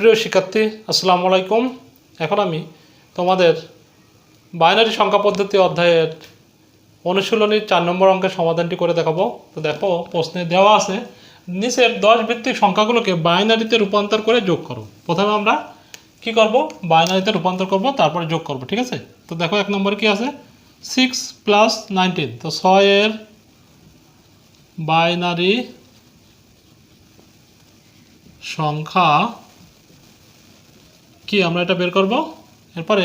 প্রিয় শিক্ষার্থী, আসসালামু আলাইকুম। এখন আমি তোমাদের বাইনারি সংখ্যা পদ্ধতি অধ্যায়ের অনুশীলনীর চার নম্বর অঙ্কের সমাধানটি করে দেখাবো। তো দেখো, প্রশ্নে দেওয়া আছে, নিচের দশ ভিত্তিক সংখ্যাগুলোকে বাইনারিতে রূপান্তর করে যোগ করো। প্রথমে আমরা কি করব? বাইনারিতে রূপান্তর করব, তারপরে যোগ করব, ঠিক আছে? তো দেখো, এক নম্বরে কি আছে? সিক্স প্লাস নাইনটিন তো ছয়ের বাইনারি সংখ্যা কি আমরা এটা বের করব? এরপরে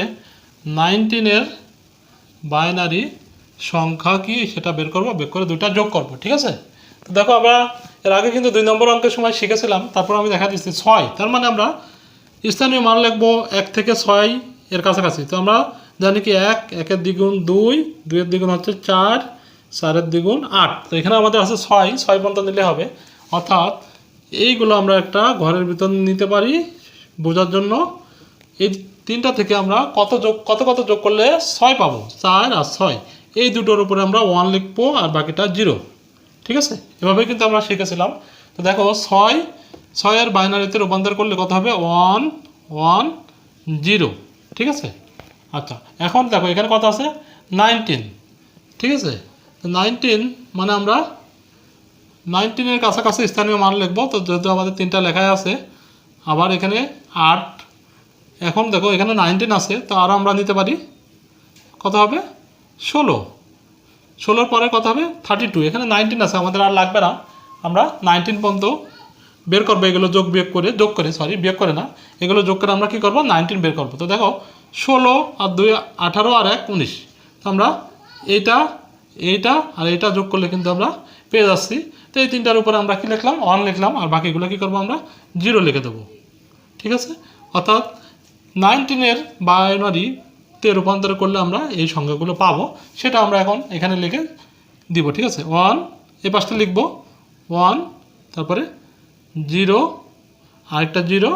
নাইনটিনের বাইনারি সংখ্যা কি সেটা বের করব, বের করে দুইটা যোগ করব, ঠিক আছে? তো দেখো আমরা এর আগে কিন্তু দুই নম্বর অঙ্কের সময় শিখেছিলাম, তারপর আমি দেখা দিচ্ছি ছয়। তার মানে আমরা স্থানীয় মান লিখব এক থেকে ছয় এর কাছাকাছি। তো আমরা জানি কি এক, একের দ্বিগুণ দুই, দুইয়ের দ্বিগুণ হচ্ছে চার, চারের দ্বিগুণ আট। তো এখানে আমাদের আছে ছয় ছয় পর্যন্ত নিলে হবে। অর্থাৎ এইগুলো আমরা একটা ঘরের ভিতর নিতে পারি বোঝার জন্য। এই তিনটা থেকে আমরা কত যোগ কত কত যোগ করলে ছয় পাবো? চার আর ছয়। এই দুটোর উপরে আমরা ওয়ান লিখব আর বাকিটা জিরো ঠিক আছে? এভাবে কিন্তু আমরা শিখেছিলাম। তো দেখো, ছয় ছয়ের বাইনারিতে রূপান্তর করলে কত হবে? ওয়ান ওয়ান জিরো ঠিক আছে? আচ্ছা এখন দেখো, এখানে কত আছে? নাইনটিন ঠিক আছে? তো নাইনটিন মানে আমরা নাইনটিনের কাছাকাছি স্থানীয় মান লিখব। তো যেহেতু আমাদের তিনটা লেখায় আছে, আবার এখানে আট এখন দেখো, এখানে নাইনটিন আছে, তো আরও আমরা নিতে পারি। কত হবে? ষোলো। ষোলোর পরে কত হবে? থার্টি টু এখানে নাইনটিন আছে, আমাদের আর লাগবে না। আমরা নাইনটিন পর্যন্ত বের করব, এগুলো যোগ বিয়োগ করে, যোগ করে সরি বিয়োগ করে না। এগুলো যোগ করে আমরা কী করব? নাইনটিন বের করব। তো দেখো, ষোলো আর দুই, আঠারো আর এক, উনিশ। তো আমরা এইটা এইটা আর এইটা যোগ করলে কিন্তু আমরা পেয়ে যাচ্ছি। তো এই তিনটার উপরে আমরা কী লিখলাম? ওয়ান লিখলাম, আর বাকিগুলো কী করব আমরা? জিরো লিখে দেবো। ঠিক আছে? অর্থাৎ নাইনটিনের বাইনারিতে রূপান্তর করলে আমরা এই সংখ্যাগুলো পাবো। সেটা আমরা এখন এখানে লিখে দিব, ঠিক আছে? ওয়ান, এই পাশটা লিখব। ওয়ান, তারপরে জিরো, আরেকটা জিরো,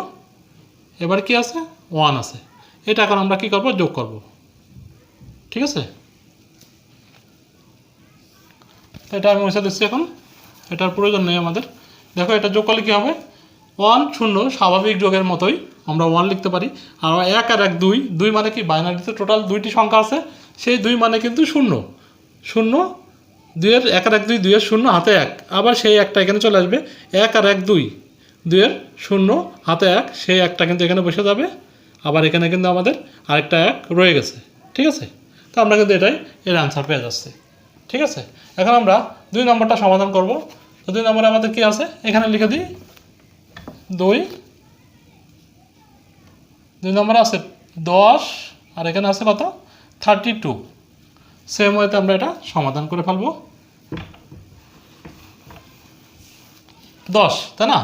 এবার কি আছে? ওয়ান আছে। এটা এখন আমরা কি করব? যোগ করব। ঠিক আছে? এটা আমি মুছে দিচ্ছি এখন। এটার প্রয়োজন নেই আমাদের। দেখো, এটা যোগ করলে কী হবে? ওয়ান, শূন্য, স্বাভাবিক যোগের মতোই আমরা ওয়ান লিখতে পারি। আর এক আর এক দুই দুই মানে কি বাইনারিতে টোটাল দুইটি সংখ্যা আছে। সেই দুই মানে কিন্তু শূন্য। শূন্য, দুইয়ের এক আর এক দুই, দুইয়ের শূন্য, হাতে এক। আবার সেই একটা এখানে চলে আসবে। এক আর এক দুই, দুইয়ের শূন্য, হাতে এক, সেই একটা কিন্তু এখানে বসে যাবে। আবার এখানে কিন্তু আমাদের আরেকটা এক রয়ে গেছে। ঠিক আছে? তো আমরা কিন্তু এটাই এর আনসার পেয়ে যাচ্ছি। ঠিক আছে? এখন আমরা দুই নম্বরটা সমাধান করব। তো দুই নম্বরে আমাদের কি আছে? এখানে লিখে দিই। দুই দুই নম্বরে আছে দশ, আর এখানে আছে কত? থার্টি টু সেম ওয়েতে আমরা এটা সমাধান করে ফেলব। দশ, তাই না?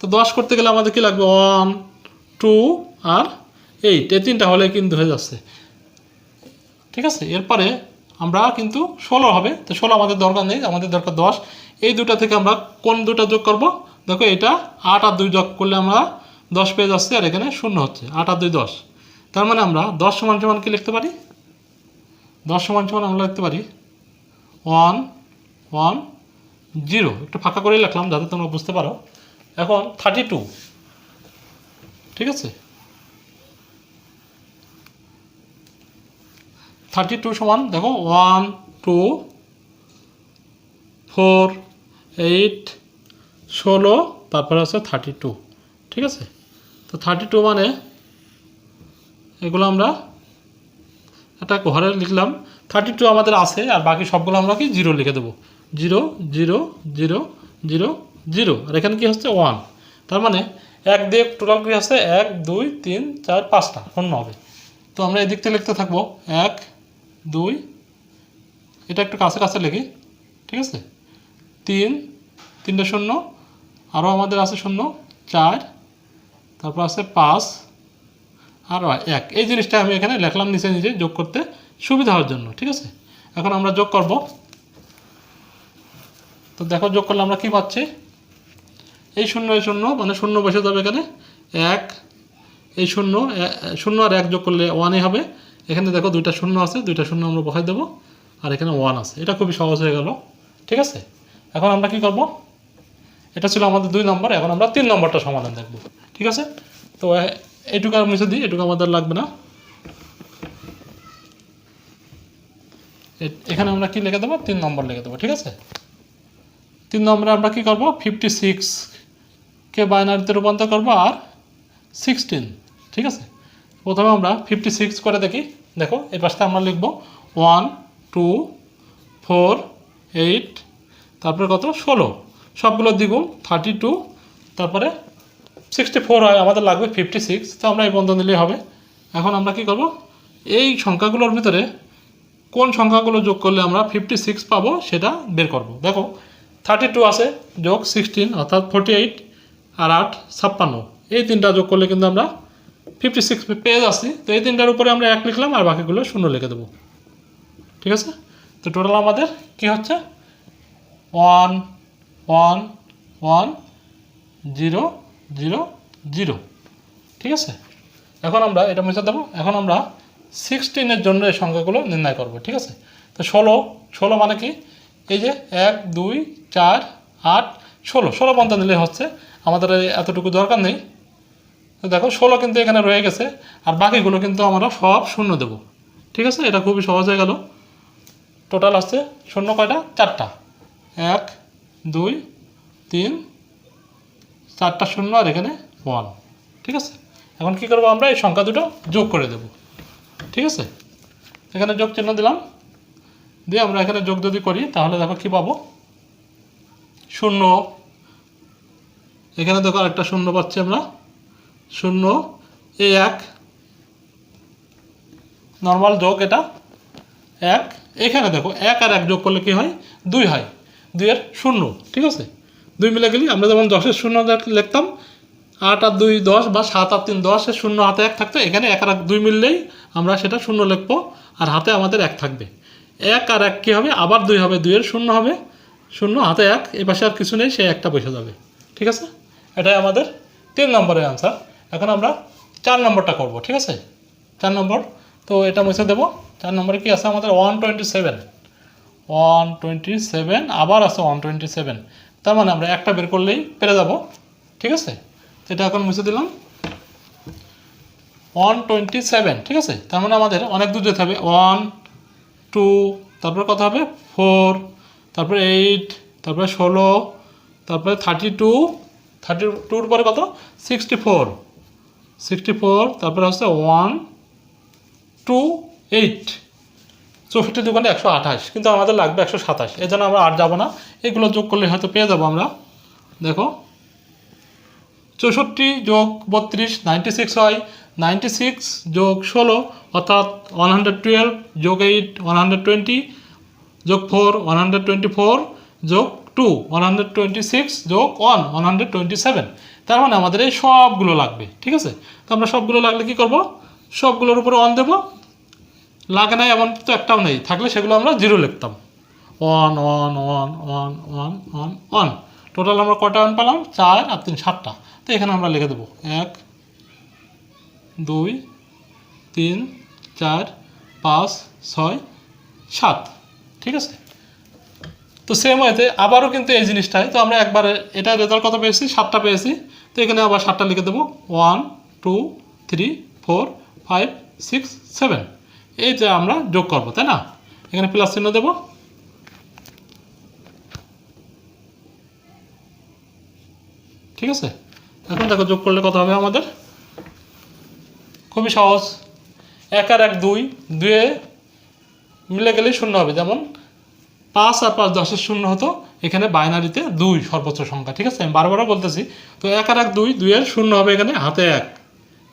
তো দশ করতে গেলে আমাদের কি লাগবে? ওয়ান টু আর এইট এই তিনটা হলে কিন্তু হয়ে যাচ্ছে। ঠিক আছে? এরপরে আমরা কিন্তু ষোলো হবে। তো ষোলো আমাদের দরকার নেই। আমাদের দরকার দশ। এই দুটা থেকে আমরা কোন দুটা যোগ করব? দেখো এটা আট আর দুই যোগ করলে আমরা দশ পেয়ে যাচ্ছি আর এখানে শূন্য হচ্ছে, আট আর দুই দশ। তার মানে আমরা দশ সমান সমান কি লিখতে পারি? দশ সমান সমান আমরা লিখতে পারি ওয়ান ওয়ান, জিরো। একটু ফাঁকা করেই লিখলাম যাতে তোমরা বুঝতে পারো। এখন থার্টি টু। ঠিক আছে? থার্টি টু সমান, দেখো, ওয়ান, টু, ফোর, এইট, ষোলো, তারপরে আছে থার্টি টু। ঠিক আছে? তো থার্টি টু মানে এগুলো আমরা একটা ঘরে লিখলাম। থার্টি টু আমাদের আছে, আর বাকি সবগুলো আমরা কি? জিরো লিখে দেবো। Zero zero zero zero zero আর এখানে কি হচ্ছে? ওয়ান তার মানে এক দিয়ে টোটাল কি হচ্ছে? এক, দুই, তিন, চার, পাঁচটা। শূন্য হবে তো আমরা এদিক থেকে লিখতে থাকব। এক, দুই, এটা একটু কাছে কাছে লিখি, ঠিক আছে? তিন, তিনটে শূন্য। আরও আমাদের আছে শূন্য। চার তারপর আছে পাঁচ আর এক। এই জিনিসটা আমি এখানে লেখলাম নিচে নিজে যোগ করতে সুবিধা হওয়ার জন্য, ঠিক আছে? এখন আমরা যোগ করব। তো দেখো, যোগ করলে আমরা কি পাচ্ছি? এই শূন্য এই শূন্য মানে শূন্য বসে যাবে এখানে। এক, এই শূন্য শূন্য আর এক যোগ করলে ওয়ানই হবে। এখানে দেখো দুইটা শূন্য আছে, দুইটা শূন্য আমরা বসাই দেবো, আর এখানে ওয়ান আছে। এটা খুবই সহজ হয়ে গেল, ঠিক আছে? এখন আমরা কি করব? এটা ছিল আমাদের দুই নম্বর, এখন আমরা তিন নম্বরটা সমাধান দেখব। ঠিক আছে? তো, এ- এইটুকু আর মুছে দিই, এটুকু আমাদের লাগবে না। এখানে আমরা কি লিখে দেবো? তিন নম্বর লিখে দেবো, ঠিক আছে? তিন নম্বরে আমরা কি করব? ফিফটি সিক্সকে বাইনারিতে রূপান্তর করব আর সিক্সটিন ঠিক আছে? প্রথমে আমরা ফিফটি সিক্স করে দেখি। দেখো, এই পাশটা আমরা লিখব। ওয়ান টু ফোর এইট তারপরে কত? ষোলো। সবগুলো দ্বিগুণ থার্টি টু তারপরে সিক্সটি ফোর হয়, আমাদের লাগবে ফিফটি সিক্স তো আমরা এই বন্ধ নিলেই হবে। এখন আমরা কি করব? এই সংখ্যাগুলোর ভিতরে কোন সংখ্যাগুলো যোগ করলে আমরা ফিফটি সিক্স পাবো সেটা বের করব। দেখো থার্টি টু আছে, যোগ সিক্সটিন অর্থাৎ ফোর্টি এইট আর আট ছাপ্পান্ন। এই তিনটা যোগ করলে কিন্তু আমরা ফিফটি সিক্স পেয়ে যাচ্ছি। তো এই তিনটার উপরে আমরা এক লিখলাম, আর বাকিগুলো শূন্য লিখে দেবো। ঠিক আছে? তো টোটাল আমাদের কি হচ্ছে? One one one zero zero zero. ঠিক আছে? এখন আমরা এটা মুছে দেবো। এখন আমরা সিক্সটিনের জন্য এই সংখ্যাগুলো নির্ণয় করব, ঠিক আছে? তো ষোলো ষোলো মানে কি? এই যে এক, দুই, চার, আট, ষোলো। ষোলো পর্যন্ত নিলে হচ্ছে আমাদের এতটুকু দরকার নেই। দেখো, ষোলো কিন্তু এখানে রয়ে গেছে, আর বাকিগুলো কিন্তু আমরা সব শূন্য দেব। ঠিক আছে? এটা খুবই সহজ হয়ে গেল। টোটাল আসছে শূন্য কয়টা? চারটা। এক, দুই, তিন চারটা শূন্য আর এখানে ওয়ান ঠিক আছে? এখন কি করব আমরা? এই সংখ্যা দুটো যোগ করে দেব। ঠিক আছে? এখানে যোগ চিহ্ন দিলাম। দিয়ে আমরা এখানে যোগ যদি করি, তাহলে দেখো কি পাবো? শূন্য। এখানে দেখো আরেকটা শূন্য পাচ্ছি আমরা। শূন্য এই এক। নর্মাল যোগ এটা। এক। এখানে দেখো, এক আর এক যোগ করলে কি হয়? দুই হয়। দুইয়ের শূন্য, ঠিক আছে? দুই মিলে গেলি, আমরা যেমন দশের শূন্য লিখতাম, আট আর দুই দশ বা সাত আর তিন, দশের শূন্য হাতে এক থাকতো, এখানে এক আর দুই মিললেই আমরা সেটা শূন্য লিখব আর হাতে আমাদের এক থাকবে। এক আর এক কী হবে? আবার দুই হবে, দুইয়ের শূন্য হবে, শূন্য, হাতে এক, এ পাশে আর কিছু নেই, সে একটা বসে যাবে। ঠিক আছে? এটাই আমাদের তিন নম্বরের আনসার এখন আমরা চার নম্বরটা করব, ঠিক আছে? চার নম্বর, তো এটা মুছে দেবো। চার নম্বরে কি আছে? আমাদের one twenty seven one twenty seven আবার আছে ওয়ান টোয়েন্টি সেভেন তার মানে আমরা একটা বের করলেই পেরে যাব। ঠিক আছে? এটা এখন মুছে দিলাম। ওয়ান টোয়েন্টি সেভেন, ঠিক আছে? তার মানে আমাদের অনেক দূর যেতে হবে। ওয়ান, টু, তারপরে কত হবে? ফোর, তারপরে এইট, তারপরে ষোলো, তারপরে থার্টি টু, থার্টি টুর পরে কত? Sixty four. সিক্সটি ফোর, তারপরে হচ্ছে ওয়ান, টু, এইট। চৌষট্টি দোকানে একশো আঠাশ, কিন্তু আমাদের লাগবে একশো সাতাশ। এই জন্য আমরা আর যাব না। এগুলো যোগ করলে হয়তো পেয়ে যাব আমরা। দেখো, চৌষট্টি যোগ বত্রিশ নাইনটি সিক্স হয়। নাইনটি সিক্স যোগ ষোলো, অর্থাৎ ওয়ান হান্ড্রেড টুয়েলভ যোগ এইট ওয়ান হান্ড্রেড টোয়েন্টি যোগ four one hundred twenty four যোগ two one hundred twenty six যোগ one one hundred twenty seven তার মানে আমাদের এই সবগুলো লাগবে, ঠিক আছে? তো আমরা সবগুলো লাগলে কী করব? সবগুলোর উপরে অন দেবো। লাগে না, এমন তো একটাও নেই। থাকলে সেগুলো আমরা জিরো লিখতাম। One one one one one one one total আমরা কটা ওয়ান পেলাম? চার আর তিন, সাতটা। তো এখানে আমরা লিখে দেবো। এক, দুই, তিন, চার, পাঁচ, ছয়, সাত। ঠিক আছে? তো সেম ওয়েতে আবারও কিন্তু এই জিনিসটাই। তো আমরা একবার এটা রেজাল্ট কত পেয়েছি? সাতটা পেয়েছি। তো এখানে আবার সাতটা লিখে দেবো। One two three four five six seven এই যে আমরা যোগ করব, তাই না? এখানে প্লাস চিহ্ন দেবো। ঠিক আছে? এখন দেখো যোগ করলে কত হবে আমাদের? খুবই সহজ। এক আর এক দুই, দুয়ে মিলে গেলেই শূন্য হবে। যেমন পাঁচ আর পাঁচ দশের শূন্য হতো, এখানে বাইনারিতে দুই সর্বোচ্চ সংখ্যা, ঠিক আছে? আমি বারবারও বলতেছি, তো এক আর এক দুই দুইয়ের শূন্য হবে এখানে হাতে এক,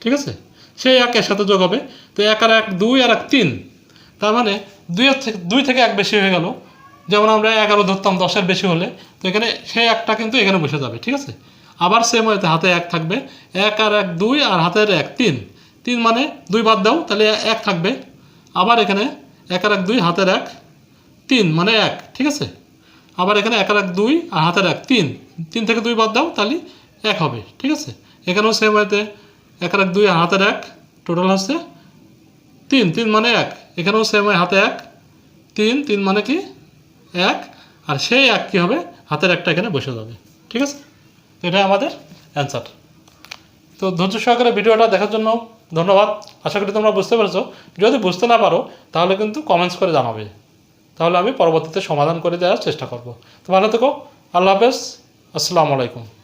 ঠিক আছে? সেই একের সাথে যোগ হবে। তো এক আর এক, দুই আর এক, তিন। তার মানে দুইয়ের থেকে দুই থেকে এক বেশি হয়ে গেল। যেমন আমরা এগারো ধরতাম, দশের বেশি হলে। তো এখানে সেই একটা কিন্তু এখানে বসে যাবে, ঠিক আছে? আবার সেম হয়েছে, হাতে এক থাকবে। এক আর এক, দুই আর হাতের এক, তিন। তিন মানে দুই বাদ দাও, তাহলে এক থাকবে। আবার এখানে এক আর এক, দুই, হাতের এক, তিন মানে এক, ঠিক আছে? আবার এখানে এক আর এক, দুই আর হাতের এক, তিন। তিন থেকে দুই বাদ দাও, তাহলে এক হবে, ঠিক আছে? এখানেও সেম হয়েছে। এক আর এক, দুই আর হাতের এক টোটাল হচ্ছে তিন তিন মানে এক। এখানেও সেম হয়, হাতে এক। তিন তিন মানে কি? এক। আর সেই এক কী হবে? হাতের একটা এখানে বসে যাবে। ঠিক আছে? এটাই আমাদের অ্যান্সার তো ধৈর্য সহকারে ভিডিওটা দেখার জন্য ধন্যবাদ। আশা করি তোমরা বুঝতে পেরেছ। যদি বুঝতে না পারো, তাহলে কিন্তু কমেন্টস করে জানাবে। তাহলে আমি পরবর্তীতে সমাধান করে দেওয়ার চেষ্টা করব। তো ভালো থেকো। আল্লাহ হাফেজ। আসসালামু আলাইকুম।